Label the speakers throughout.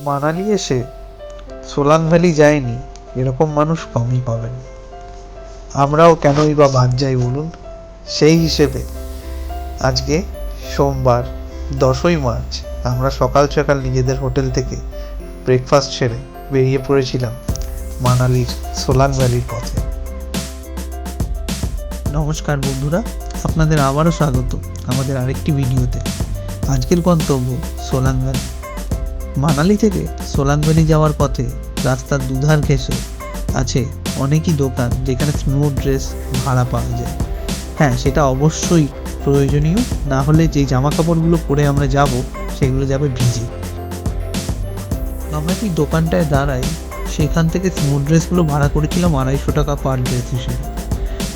Speaker 1: মানালি এসে সোলাং ভ্যালি যায়নি, এরকম মানুষ কমই পাবেন। আমরাও কেনই বা বাদ যাই বলুন? সেই হিসেবে আজকে সোমবার, দশই মার্চ, আমরা সকাল সকাল নিজেদের হোটেল থেকে ব্রেকফাস্ট সেরে বেরিয়ে পড়েছিলাম মানালির সোলাং ভ্যালির পথে। নমস্কার বন্ধুরা, আপনাদের আবারও স্বাগত আমাদের আরেকটি ভিডিওতে। আজকের গন্তব্য সোলাং ভ্যালি। মানালি থেকে সোলাং যাওয়ার পথে রাস্তার দুধার ঘেঁষে আছে অনেকই দোকান যেখানে স্নো ড্রেস ভাড়া পাওয়া যায়। হ্যাঁ সেটা অবশ্যই প্রয়োজনীয়। না হলে যে জামা কাপড়গুলো পরে আমরা যাব, সেগুলো যাবে ভিজে। আমরা ঠিক দোকানটায় দাঁড়াই, সেখান থেকে স্নো ড্রেসগুলো ভাড়া করেছিলাম আড়াইশো টাকা পার ড্রেস হিসেবে।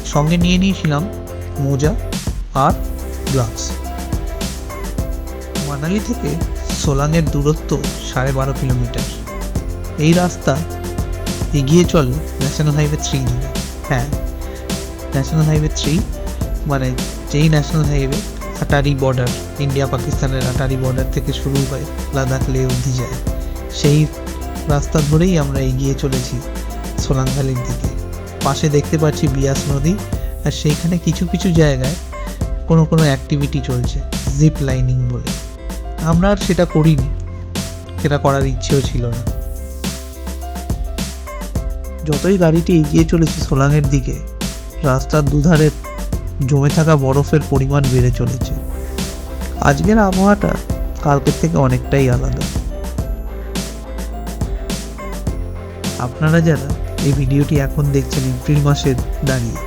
Speaker 1: সঙ্গে নিয়ে নিয়েছিলাম মোজা আর গ্লাভস। মানালি থেকে সোলাংয়ের দূরত্ব সাড়ে বারো কিলোমিটার। এই রাস্তা এগিয়ে চলে ন্যাশনাল হাইওয়ে থ্রি ধরে হ্যাঁ ন্যাশনাল হাইওয়ে থ্রি মানে যেই national highway Attari border India পাকিস্তানের আটারি বর্ডার থেকে শুরু হয় লাদাখ লে অবধি যায়। সেই রাস্তা ধরেই আমরা এগিয়ে চলেছি সোলাং ভ্যালির দিকে। পাশে দেখতে পাচ্ছি বিয়াস নদী আর সেইখানে কিছু কিছু জায়গায় কোনো কোনো অ্যাক্টিভিটি চলছে জিপ লাইনিং বলে। আমরা আর সেটা করিনি। সেটা করার ইচ্ছেও ছিল না। যতই গাড়িটি এগিয়ে চলেছে সোলাংয়ের দিকে, রাস্তার দুধারে জমে থাকা বরফের পরিমাণ বেড়ে চলেছে। আজকের আবহাওয়াটা কালকের থেকে অনেকটাই আলাদা। আপনারা যারা এই ভিডিওটি এখন দেখছেন এপ্রিল মাসের দাঁড়িয়ে,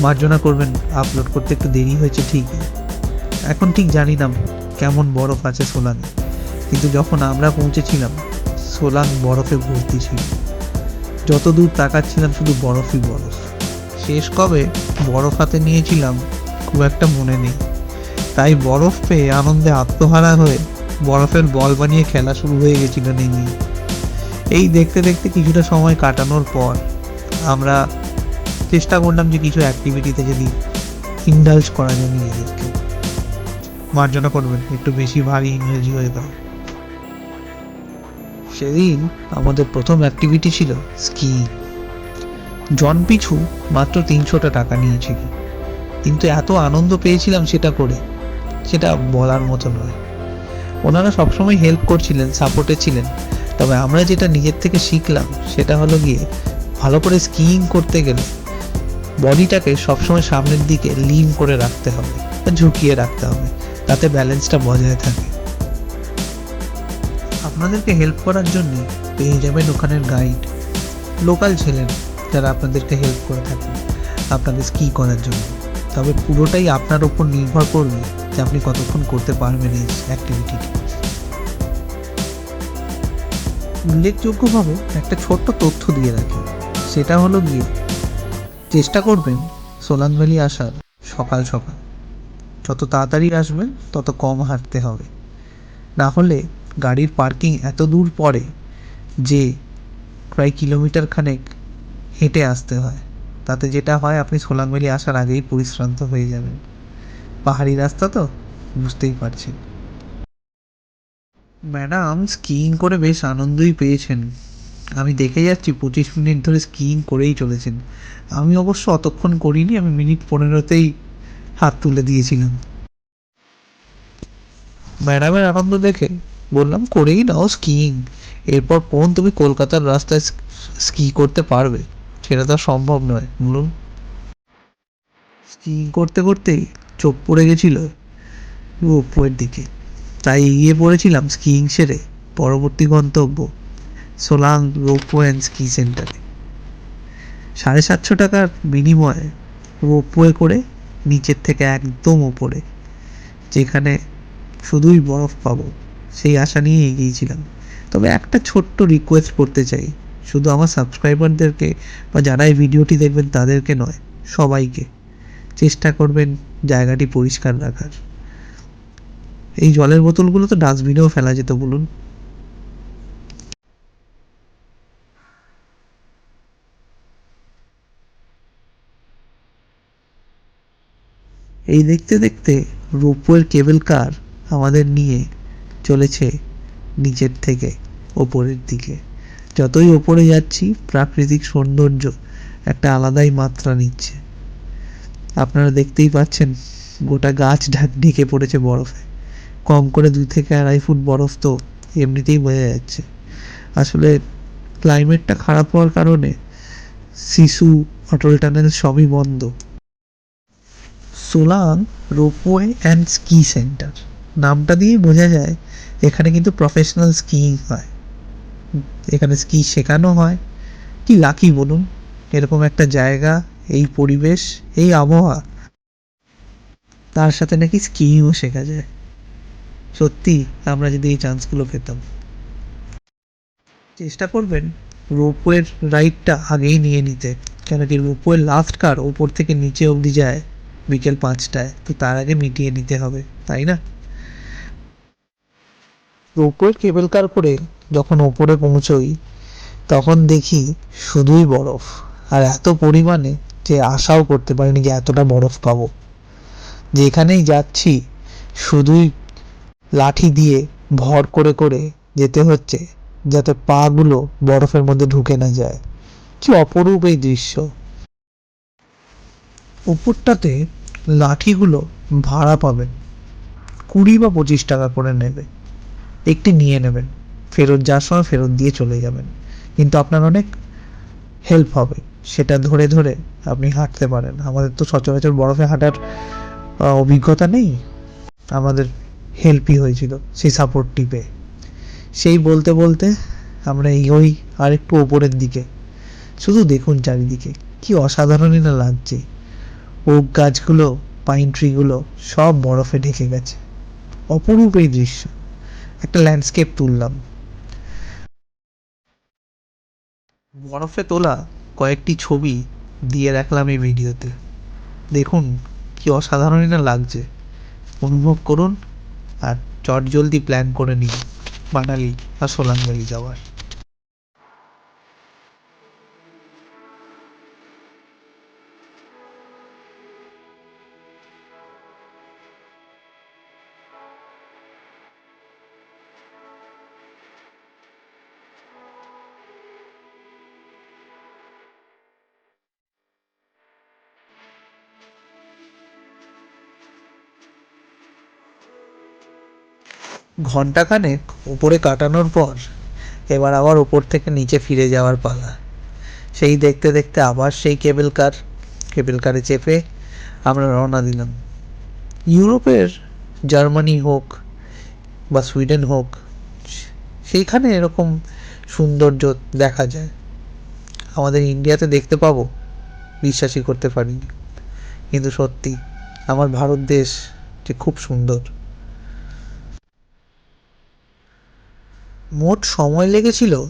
Speaker 1: মার্জনা করবেন, আপলোড করতে একটু দেরি হয়েছে ঠিকই। এখন ঠিক জানি না কেমন বরফ আছে সোলাংয়ে কিন্তু যখন আমরা পৌঁছেছিলাম সোলাং বরফে ভর্তি ছিল। যত দূর তাকাচ্ছিলাম, শুধু বরফই বরফ। শেষ কবে বরফ হাতে নিয়েছিলাম, খুব একটা মনে নেই। তাই বরফ পেয়ে আনন্দে আত্মহারা হয়ে বরফের বল বানিয়ে খেলা শুরু হয়ে গেছিল নেমে এই দেখতে দেখতে কিছুটা সময় কাটানোর পর আমরা চেষ্টা করলাম যে কিছু অ্যাক্টিভিটিতে যদি ইন্ডালজ করা যায় নিজেদেরকে। মার্জনা করবেন, একটু বেশি ভারী ইংরেজি হয়ে গেল। সেদিন আমাদের প্রথম অ্যাক্টিভিটি ছিল স্কি জন পিছু মাত্র তিনশোটা টাকা নিয়েছিল। কিন্তু এত আনন্দ পেয়েছিলাম সেটা করে, সেটা বলার মতো নয়। ওনারা সবসময় হেল্প করছিলেন সাপোর্টে ছিলেন। তবে আমরা যেটা নিজের থেকে শিখলাম, সেটা হলো গিয়ে ভালো করে স্কিইং করতে গেলে বডিটাকে সবসময় সামনের দিকে লিন করে রাখতে হবে, ঝুঁকিয়ে রাখতে হবে। তাতে ব্যালেন্সটা বজায় থাকে। আপনাদেরকে হেল্প করার জন্য পেয়ে যাবেন ওখানের গাইড লোকাল ছিলেন যারা আপনাদেরকে হেল্প করে থাকেন, আপনাদের স্কি করার জন্য। তবে পুরোটাই আপনার ওপর নির্ভর করবে যে আপনি কতক্ষণ করতে পারবেন এই অ্যাক্টিভিটিটি উল্লেখযোগ্যভাবে একটা ছোট্ট তথ্য দিয়ে রাখি। সেটা হলো গিয়ে, চেষ্টা করবেন সোলাং ভ্যালি আসার সকাল সকাল। যত তাড়াতাড়ি আসবেন তত কম হাঁটতে হবে। না হলে গাড়ির পার্কিং এত দূর পড়ে যে প্রায় কিলোমিটার খানেক হেঁটে আসতে হয়। তাতে যেটা হয়, আপনি সোলাং ভ্যালি আসার আগেই পরিশ্রান্ত হয়ে যাবেন। পাহাড়ি রাস্তা তো বুঝতেই পারছেন। ম্যাডাম, স্কিইং করে বেশ আনন্দই পেয়েছেন। আমি দেখে যাচ্ছি পঁচিশ মিনিট ধরে স্কিইং করেই চলেছেন। আমি অবশ্য অতক্ষণ করিনি, আমি মিনিট পনেরোতেই হাত তুলে দিয়েছিলাম ম্যাডামের আনন্দ দেখে বললাম, করেই নাও স্কিইং। এরপর কোন তুমি কলকাতার রাস্তায় স্কি করতে পারবে। সেটা তো সম্ভব নয়। বলুন। স্কিইং করতে করতেই চোখ পড়ে গেছিল উপরের দিকে। তাই এগিয়ে পড়েছিলাম স্কিইং সেরে। পরবর্তী গন্তব্য সোলাং রোপওয়ে অ্যান্ড স্কি সেন্টারে। সাড়ে সাতশো টাকার বিনিময়ে রোপওয়ে করে নিচের থেকে একদম ওপরে, যেখানে শুধুই বরফ পাবো, সেই আশা নিয়ে এগিয়েছিলাম তবে একটা ছোট্ট রিকোয়েস্ট করতে চাই, শুধু আমার সাবস্ক্রাইবারদেরকে বা যারা এই ভিডিওটি দেখবেন তাদেরকে নয়, সবাইকে। চেষ্টা করবেন জায়গাটি পরিষ্কার রাখার। এই জলের বোতলগুলো তো ডাস্টবিনেও ফেলা যেত, বলুন। এই দেখতে দেখতে রোপওয়ের কেবল কার আমাদের নিয়ে চলেছে নিচের থেকে ওপরের দিকে। যতই ওপরে যাচ্ছি, প্রাকৃতিক সৌন্দর্য একটা আলাদাই মাত্রা নিচ্ছে। আপনারা দেখতেই পাচ্ছেন, গোটা গাছ ঢাক ঢেকে পড়েছে বরফে। কম করে দু থেকে আড়াই ফুট বরফ তো এমনিতেই বোঝা যাচ্ছে। আসলে ক্লাইমেটটা খারাপ হওয়ার কারণে শিশু অটল টানেল সবই বন্ধ। Solang ropeway and ski centre. নামটা দিয়েই বোঝা যায়, এখানে কিন্তু প্রফেশনাল স্কিইং হয়। এখানে স্কি শেখানো হয়। কি লাকি বলুন, এরকম একটা জায়গা, এই পরিবেশ, এই আবহাওয়া। তার সাথে নাকি স্কিইংও শেখা যায়। সত্যি, আমরা যদি এই চান্সগুলো পেতাম। চেষ্টা করবেন রোপওয়ের রাইডটা আগেই নিয়ে নিতে। কেন কি রোপওয়ের লাস্ট কার ওপর থেকে নিচে অবধি যায়। বিকেল পাঁচটায়, তো তার আগে মিটিয়ে নিতে হবে, তাই না? রোপওয়ের কেবল কার করে যখন ওপরে পৌঁছোই, তখন দেখি শুধুই বরফ, আর এত পরিমাণে যে আশাও করতে পারিনি যে এতটা বরফ পাবো। যেখানেই যাচ্ছি, শুধুই লাঠি দিয়ে ভর করে করে যেতে হচ্ছে, যাতে পাগুলো বরফের মধ্যে ঢুকে না যায়। কি অপরূপ এই দৃশ্য। উপরটাতে লাঠিগুলো ভাড়া পাবেন। কুড়ি বা পঁচিশ টাকা করে নেবে। একটি নিয়ে নেবেন। ফেরত যাওয়ার সময় ফেরত দিয়ে চলে যাবেন। কিন্তু আপনার অনেক হেল্প হবে। সেটা ধরে ধরে আপনি হাঁটতে পারেন। আমাদের তো সচরাচর বরফে হাঁটার অভিজ্ঞতা নেই। আমাদের হেল্পই হয়েছিল সেই সাপোর্ট টিপে সেই বলতে বলতে আমরা এগোই আর একটু ওপরের দিকে। শুধু দেখুন চারিদিকে। কি অসাধারণই না লাগছে। ওক গাছগুলো পাইন ট্রিগুলো সব বরফে ঢেকে গেছে। অপরূপ এই দৃশ্য। একটা ল্যান্ডস্কেপ তুললাম। বরফে তোলা কয়েকটি ছবি দিয়ে রাখলাম এই ভিডিওতে। দেখুন, কি অসাধারণই না লাগছে। অনুভব করুন আর চট জলদি প্ল্যান করে নিন। মানালি আর সোলাংভ্যালি যাওয়ার। ঘন্টাখানেক উপরে কাটানোর পর এবার আবার ওপর থেকে নিচে ফিরে যাওয়ার পালা। সেই দেখতে দেখতে আবার সেই কেবল কার, কেবল কারে চেপে আমরা রওনা দিলাম। ইউরোপের জার্মানি হোক বা সুইডেন হোক, সেইখানে এরকম সৌন্দর্য দেখা যায়। আমাদের ইন্ডিয়াতে দেখতে পাবো, বিশ্বাসই করতে পারিনি। কিন্তু সত্যি, আমার ভারত দেশ যে খুব সুন্দর। মোট সময় লেগেছিল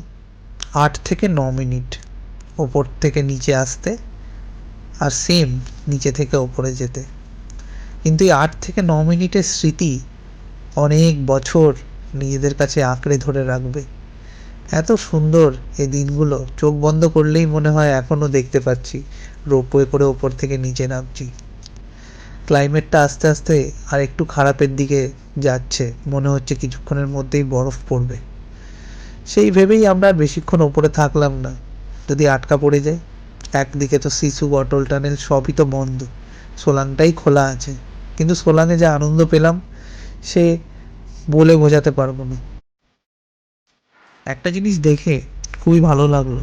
Speaker 1: আট থেকে ন মিনিট ওপর থেকে নিচে আসতে আর সেম নিচে থেকে ওপরে যেতে। কিন্তু এই আট থেকে ন মিনিটের স্মৃতি অনেক বছর নিজেদের কাছে আঁকড়ে ধরে রাখবে। এত সুন্দর এই দিনগুলো চোখ বন্ধ করলেই মনে হয় এখনও দেখতে পাচ্ছি রোপওয়ে করে ওপর থেকে নিচে নামছি। ক্লাইমেটটা আস্তে আস্তে আর একটু খারাপের দিকে যাচ্ছে, মনে হচ্ছে কিছুক্ষণের মধ্যেই বরফ পড়বে। সেই ভেবেই আমরা আর বেশিক্ষণ ওপরে থাকলাম না। যদি আটকা পড়ে যায় একদিকে তো শিশু অটল টানেল সবই তো বন্ধ। সোলাংটাই খোলা আছে। কিন্তু সোলাংয়ে যে আনন্দ পেলাম, সে বলে বোঝাতে পারব না। একটা জিনিস দেখে খুবই ভালো লাগল।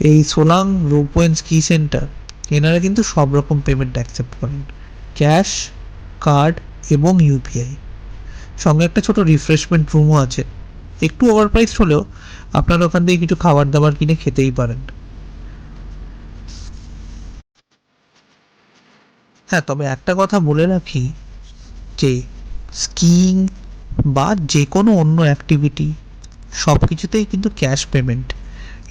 Speaker 1: এই সোলাং রোপওয়ে স্কি সেন্টার? এনারা কিন্তু সব রকম পেমেন্ট অ্যাকসেপ্ট করেন। ক্যাশ কার্ড এবং ইউপিআই সঙ্গে একটা ছোট রিফ্রেশমেন্ট রুমও আছে। একটু ওভার প্রাইস হলেও আপনারা ওখান থেকে কিছু খাবার দাবার কিনে খেতেই পারেন। হ্যাঁ তবে একটা কথা বলে রাখি যে স্কিইং বা যে কোনো অন্য অ্যাক্টিভিটি সব কিছুতেই কিন্তু ক্যাশ পেমেন্ট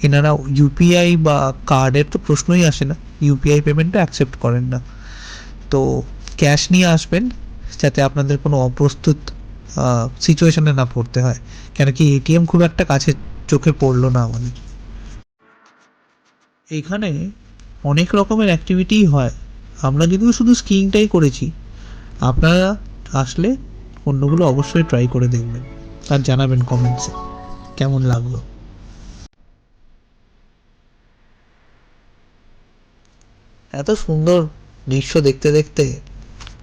Speaker 1: এনারা ইউপিআই বা কার্ডের তো প্রশ্নই আসে না ইউপিআই পেমেন্টও অ্যাকসেপ্ট করেন না। তো ক্যাশ নিয়ে আসবেন, যাতে আপনাদের কোনো অপ্রস্তুত সিচুয়েশনে না পড়তে হয়। কেন কি এটিএম খুব একটা কাছে চোখে পড়ল না আমাদের। এইখানে অনেক রকমের অ্যাক্টিভিটিই হয়। আমরা যদিও শুধু স্কিইংটাই করেছি। আপনারা আসলে অন্যগুলো অবশ্যই ট্রাই করে দেখবেন আর জানাবেন কমেন্টসে কেমন লাগল? এত সুন্দর দৃশ্য দেখতে দেখতে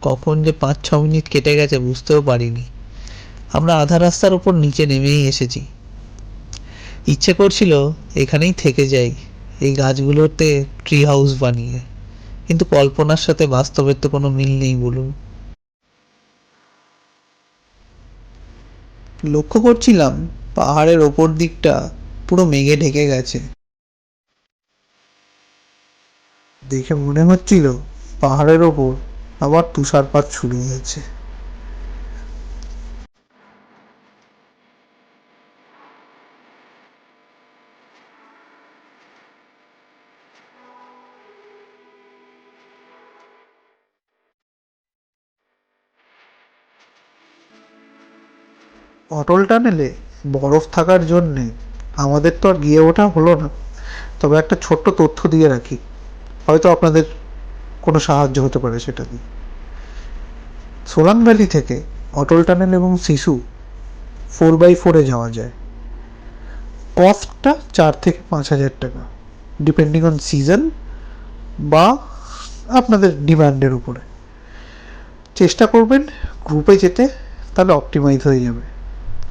Speaker 1: কখন যে পাঁচ ছ মিনিট কেটে গেছে বুঝতেও পারিনি। আমরা আধা রাস্তার উপর নিচে নেমেই এসেছি। ইচ্ছে করছিল এখানেই থেকে যাই, এই গাছগুলোতে ট্রি হাউস বানিয়ে। কিন্তু কল্পনার সাথে বাস্তবের তো কোনো মিল নেই বলুন। লক্ষ্য করছিলাম পাহাড়ের ওপর দিকটা পুরো মেঘে ঢেকে গেছে। দেখে মনে হচ্ছিল পাহাড়ের ওপর আবার তুষারপাত শুরু হয়েছে। অটল টানেলে বরফ থাকার জন্যে আমাদের তো আর গিয়ে ওঠা হলো না। তবে একটা ছোট্ট তথ্য দিয়ে রাখি। হয়তো আপনাদের কোনো সাহায্য হতে পারে সেটা দিয়ে। সোলাং ভ্যালি থেকে অটল টানেল এবং শিশু ফোর বাই ফোরে যাওয়া যায়। কস্টটা চার থেকে পাঁচ হাজার টাকা, ডিপেন্ডিং অন সিজন বা আপনাদের ডিমান্ডের উপরে। চেষ্টা করবেন গ্রুপে যেতে, তাহলে অপটিমাইজ হয়ে যাবে।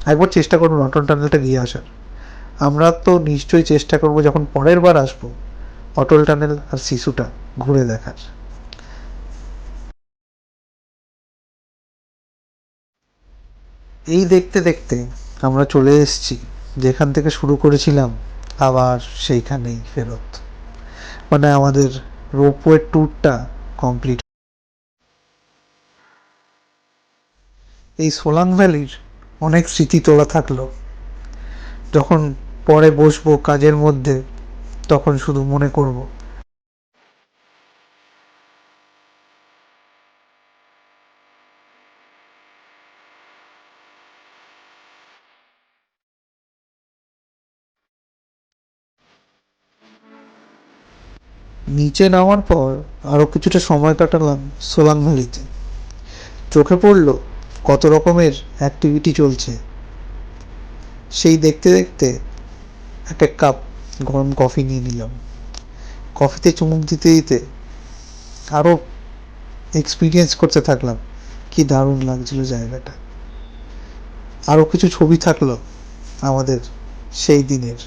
Speaker 1: একবার চেষ্টা করুন অটল টানেলটা গিয়ে আসার। আমরা তো নিশ্চয়ই চেষ্টা করব যখন পরের বার আসব, অটল টানেল আর শিশুটা ঘুরে দেখার। এই দেখতে দেখতে আমরা চলে এসেছি, যেখান থেকে শুরু করেছিলাম, আবার সেইখানেই ফেরত। মানে আমাদের রোপওয়ে ট্যুরটা কমপ্লিট। এই সোলাং ভ্যালির অনেক স্মৃতি তোলা থাকল। যখন পরে বসবো কাজের মধ্যে, তখন শুধু মনে করব। নিচে নামার পর আরও কিছুটা সময় কাটালাম সোলাং ভ্যালিতে চোখে পড়ল কত রকমের অ্যাক্টিভিটি চলছে। সেই দেখতে দেখতে এক এক কাপ গরম কফি নিয়ে নিলাম। কফিতে চুমুক দিতে দিতে আরও এক্সপিরিয়েন্স করতে থাকলাম। কি দারুণ লাগছিল জায়গাটা। আরও কিছু ছবি থাকল আমাদের সেই দিনের।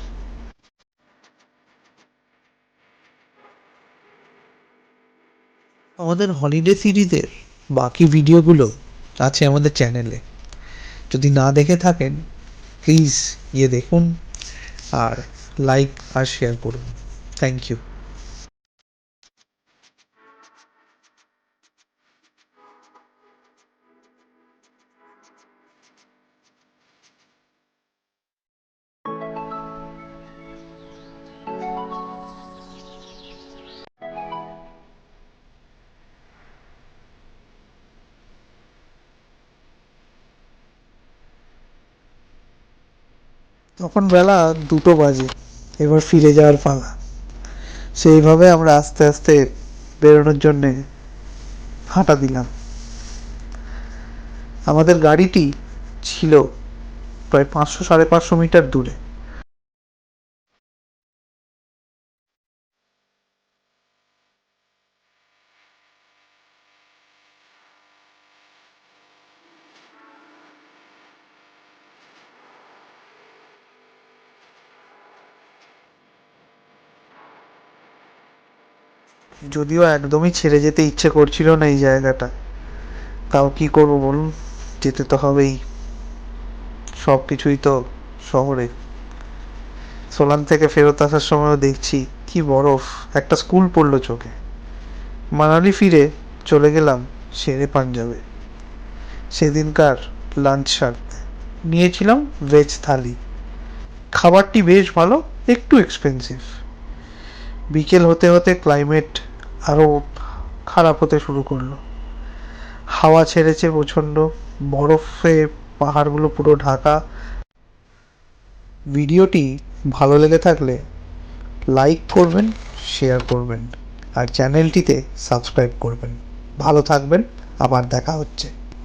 Speaker 1: আমাদের হলিডে সিরিজের বাকি ভিডিওগুলো আছে আমাদের চ্যানেলে যদি না দেখে থাকেন প্লিজ গিয়ে দেখুন আর লাইক আর শেয়ার করুন। থ্যাংক ইউ তখন বেলা দুটো বাজে, এবার ফিরে যাওয়ার পালা। সেইভাবে আমরা আস্তে আস্তে বেরোনোর জন্যে হাঁটা দিলাম। আমাদের গাড়িটি ছিল প্রায় পাঁচশো সাড়ে পাঁচশো মিটার দূরে। যদিও একদমই ছেড়ে যেতে ইচ্ছে করছিল না এই জায়গাটা, তাও কি করব বলুন? যেতে তো হবেই। সব কিছুই তো শহরে। সোলান থেকে ফেরত আসার সময়ও দেখছি, কি বরফ, একটা স্কুল পড়ল চোখে। মানালি ফিরে চলে গেলাম শেরে পাঞ্জাবে। সেদিনকার লাঞ্চ সারতে। নিয়েছিলাম ভেজ থালি। খাবারটি বেশ ভালো, একটু এক্সপেন্সিভ বিকেল হতে হতে ক্লাইমেট আরও খারাপ হতে শুরু করল। হাওয়া ছেড়েছে প্রচণ্ড, বরফে পাহাড়গুলো পুরো ঢাকা। ভিডিওটি ভালো লেগে থাকলে লাইক করবেন, শেয়ার করবেন, আর চ্যানেলটিতে সাবস্ক্রাইব করবেন। ভালো থাকবেন, আবার দেখা হচ্ছে।